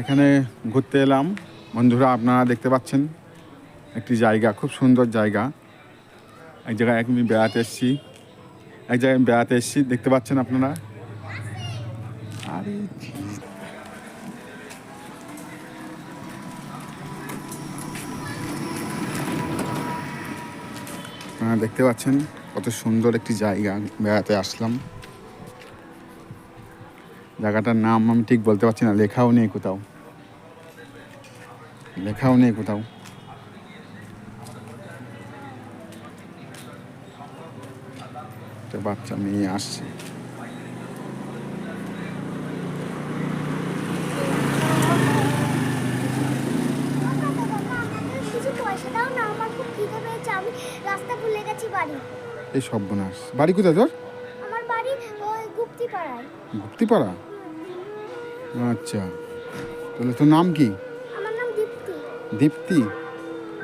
এখানে ঘুরতে এলাম। বন্ধুরা, আপনারা দেখতে পাচ্ছেন একটি জায়গা, খুব সুন্দর জায়গা। এক জায়গায় আমি বেড়াতে এসেছি। এক জায়গায় বেড়াতে এসেছি, দেখতে পাচ্ছেন আপনারা দেখতে পাচ্ছেন কত সুন্দর একটি জায়গা। বেড়াতে আসলাম। জায়গাটার নাম আমি ঠিক বলতে পারছি না লেখাও নেই কোথাও। লেখাও নেই কোথাও। বাচ্চা মেয়ে আসছে। এই সর্বনাশ। বাড়ি কোথায় তোর? আমার বাড়ি গুপ্তিপাড়া? আচ্ছা। তাহলে তোর নাম কি? আমার নাম দীপ্তি। দীপ্তি?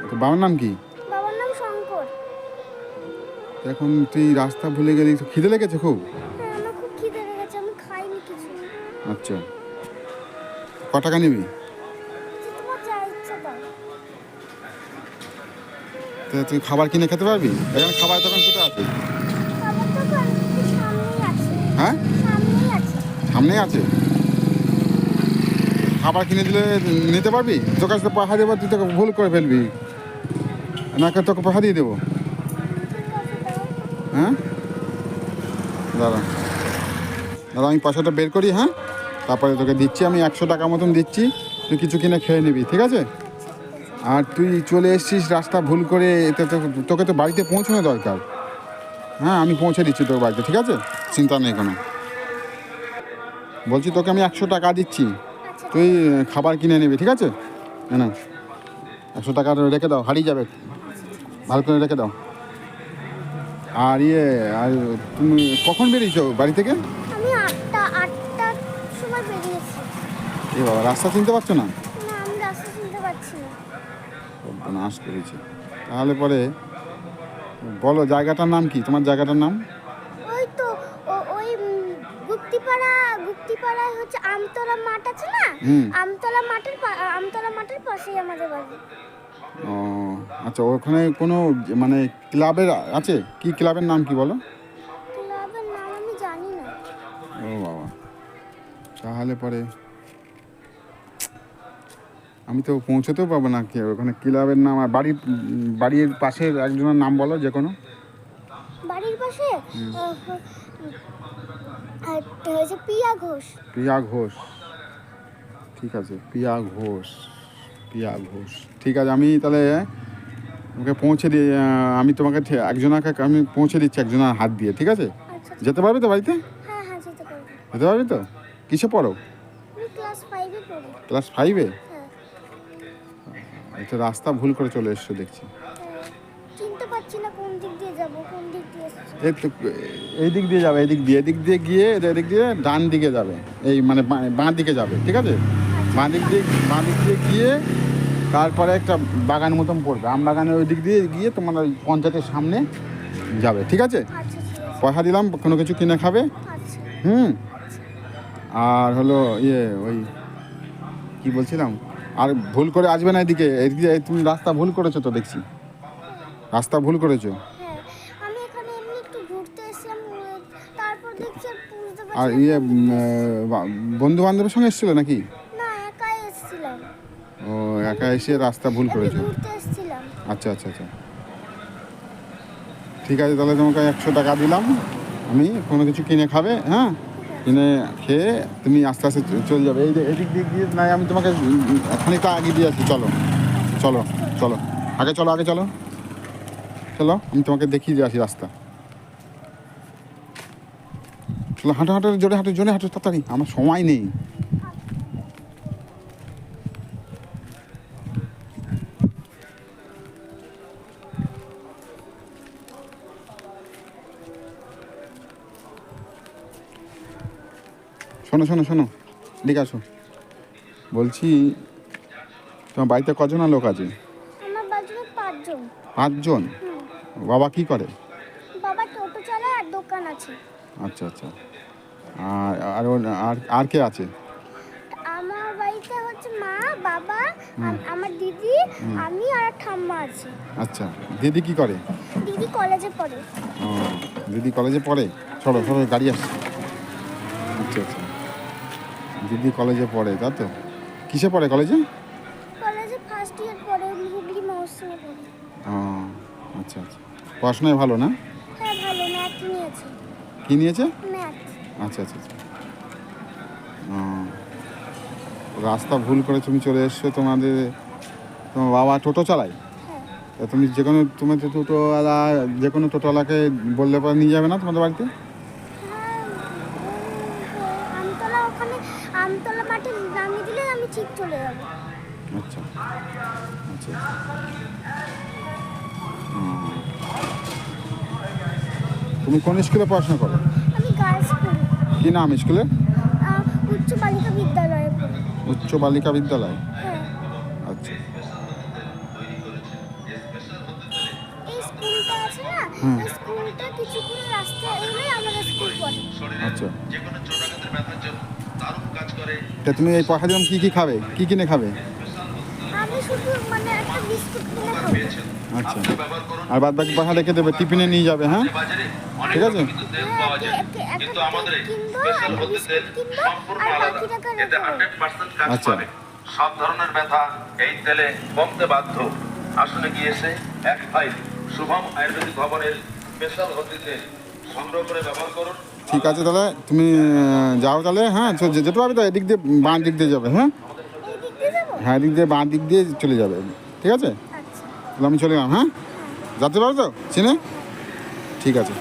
তোর বাবার নাম কি? বাবার নাম শঙ্কর। এখন তুই রাস্তা ভুলে গেলি তো খিদে লেগেছে খুব? হ্যাঁ আমার খুব খিদে লেগেছে আমি খাইনি কিছু। আচ্ছা। ক টাকা নিবি? যে তোমার যা ইচ্ছা দাও তা তুই খাবার কিনে খেতে পারবি? এখানে খাবার দোকান কোথায় আছে? আছে সামনেই আছে। খাবার কিনে দিলে নিতে পারবি? তোর কাছে তো পাহা দেবো তুই তোকে ভুল করে ফেলবি। না তোকে পাহা দিয়ে দেবো। হ্যাঁ? দাঁড়া। দাদা আমি পয়সাটা বের করি হ্যাঁ? তারপরে তোকে দিচ্ছি, আমি একশো টাকা মতন দিচ্ছি। তুই কিছু কিনে খেয়ে নিবি, ঠিক আছে? আর তুই চলে এসেছিস রাস্তা ভুল করে, এতে তোকে তো বাড়িতে পৌঁছানো দরকার। হ্যাঁ আমি পৌঁছে দিচ্ছি তোর বাড়িতে, ঠিক আছে? চিন্তা নেই কোনো। বলছি তোকে আমি একশো টাকা দিচ্ছি। তুই খাবার কিনে নিবি ঠিক আছে? না একশো টাকা রেখে দাও হারিয়ে যাবে। ভালো করে রেখে দাও। আর ইয়ে আর তুমি কখন বেরিয়েছো বাড়ি থেকে? আমি আটটা আটটার সময় বেরিয়েছি। এ বাবা রাস্তা চিনতে পারছ না? না আমি রাস্তা চিনতে পারছি না। নাশ করেছে। তাহলে পরে বলো জায়গাটার নাম কি? তোমার জায়গাটার নাম? গুপ্তিপাড়া গুপ্তিপাড়ায় হচ্ছে আমতলা মাঠ আছে না? আমতলা মাঠের আমতলা মাঠের পাশেই আমাদের বাড়ি। ও আচ্ছা ওখানে কোনো মানে ক্লাবের আছে? কি ক্লাবের নাম কি বলো? ক্লাবের নাম আমি জানি না। ও বাবা। তাহলে পরে আমি তো পৌঁছতেও পাবো না কি ওখানে ক্লাবের নাম আর বাড়ির বাড়ির পাশের একজনের নাম বলো যে কোনো। বাড়ির পাশে? আর হয়েছে পিয়া ঘোষ। প্রিয়া ঘোষ। ঠিক আছে প্রিয়া ঘোষ প্রিয়া ঘোষ। ঠিক আছে আমি তাহলে তোমাকে পৌঁছে দিই আমি তোমাকে ঠি- একজনাকে আমি পৌঁছে দিচ্ছি একজনের হাত দিয়ে ঠিক আছে? আচ্ছা যেতে পারবে তো বাড়িতে? হ্যাঁ হ্যাঁ যেতে পারব। যেতে পারবে তো? কিসে পড়ো? আমি ক্লাস ফাইভে পড়ি। ক্লাস ফাইভে হ্যাঁ। এটা রাস্তা ভুল করে চলে এসছো দেখছি। এই দিক দিয়ে যাবে এদিক দিয়ে এদিক দিয়ে গিয়ে এদিক দিয়ে ডান দিকে যাবে। এই মানে বাঁ- দিকে যাবে ঠিক আছে? বাঁ দিক দিয়ে বাঁ দিক দিয়ে গিয়ে তারপরে একটা বাগান মতন পড়বে। আম বাগানের ওই দিক দিয়ে গিয়ে তোমার ওই পঞ্চায়েতের সামনে যাবে ঠিক আছে? আচ্ছা। পয়সা দিলাম কোনো কিছু কিনে খাবে? আচ্ছা। হুম? আর হলো ইয়ে ওই কি বলছিলাম? আর ভুল করে আসবে না এদিকে। এদিকে তুমি রাস্তা ভুল করেছ তো দেখছি। রাস্তা ভুল করেছ হ্যাঁ আমি এখানে এমনি একটু ঘুরতে এসেছিলাম তারপর দেখছি আর বুঝতে আর ইয়ে বন্ধু বান্ধবের সঙ্গে এসেছিল নাকি? না একাই এসেছিলাম। ও একা এসে রাস্তা ভুল করেছ। ঘুরতে এসেছিলাম। আচ্ছা আচ্ছা আচ্ছা। ঠিক আছে তাহলে তোমাকে একশো টাকা দিলাম। আমি কোনো কিছু কিনে খাবে হ্যাঁ? কিনে খেয়ে তুমি আস্তে আস্তে চলে যাবে। এই যে এদিক দিক দিয়ে নাই আমি তোমাকে খানিকটা আগে দিয়ে আছি চলো। চলো চলো। আগে চলো আগে চলো। চলো আমি তোমাকে দেখিয়ে দিয়ে আসি রাস্তা। চলো হাঁটো হাঁটো জোরে হাঁটো জোরে হাঁটো তাড়াতাড়ি। আমার সময় নেই। শোনো শোনো শোনো এদিকে আসো। বলছি তোমার বাড়িতে কজন লোক আছে? পাঁচজন। পাঁচজন? বাবা কি করে? বাবা টোটো চালায় আর দোকান আছে। আচ্ছা আচ্ছা। আর আর আর কে আছে? আমার বাড়ি বাড়িতে হচ্ছে মা বাবা আমার দিদি আমি আর ঠাম্মা আছে। আচ্ছা দিদি কি করে? দিদি কলেজে পড়ে। ও দিদি কলেজে পড়ে? চলো চলো গাড়ি আসছে আচ্ছা আচ্ছা। দিদি কলেজে পড়ে তাই তো? কিসে পড়ে কলেজে? কলেজে ফার্স্ট ইয়ার পড়ে হুগলি মহোৎসবে পড়ে। ও আচ্ছা আচ্ছা। পড়াশোনায় ভালো না? হ্যাঁ ভালো ম্যাথ নিয়েছে। কি নিয়েছে? ম্যাথ আচ্ছা আচ্ছা আচ্ছা। রাস্তা ভুল করে তুমি চলে এসছো তোমাদের তোমার বাবা টোটো চালায়? হ্যাঁ। তা তুমি যে কোনো তুমি তো টোটোওয়ালা যে কোনো টোটোওয়ালাকে বললে পরে নিয়ে যাবে না তোমাদের বাড়িতে? হ্যাঁ আমতলা ওখানে আমতলা মাঠে নামিয়ে দিলে আমি ঠিক চলে যাব। আচ্ছা। আচ্ছা। তুমি কোন স্কুলে পড়াশোনা করো? কি নাম স্কুলে? উচ্চ বালিকা বিদ্যালয়ে উচ্চ বালিকা বিদ্যালয়। হ্যাঁ। আচ্ছা। এই স্কুলটা আছে না? হুম। ওই স্কুলটা কিছুক্ষণ রাস্তা এলে আমাদের স্কুল পড়ে। আচ্ছা। যে কোনো চোরাঘাতের ব্যথার জন্য দারুণ কাজ করে। তা তুমি এই পয়সা দিলাম কী কী খাবে? কী কিনে খাবে? আমি শুধু মানে একটা বিস্কুট কিনে খাব। আচ্ছা। আর বাদ বাকি পয়সা রেখে দেবে টিফিনে নিয়ে যাবে হ্যাঁ? ঠিক আছে। আচ্ছা। সব ধরনের ব্যথা এই তেলে কমতে বাধ্য। আসলে গিয়েছে এক ফাইল শুভম আয়ুর্বেদিক ভবনের স্পেশাল সংগ্রহ করে ব্যবহার করুন। ঠিক আছে তাহলে তুমি যাও তাহলে হ্যাঁ? যেতে পারবে তো এদিক দিয়ে বাঁ দিক দিয়ে যাবে হ্যাঁ? হ্যাঁ এদিক দিয়ে বাঁ দিক দিয়ে চলে যাবে। ঠিক আছে? তাহলে আমি চলে গেলাম হ্যাঁ? যাতে পারো তো? চিনে? ঠিক আছে।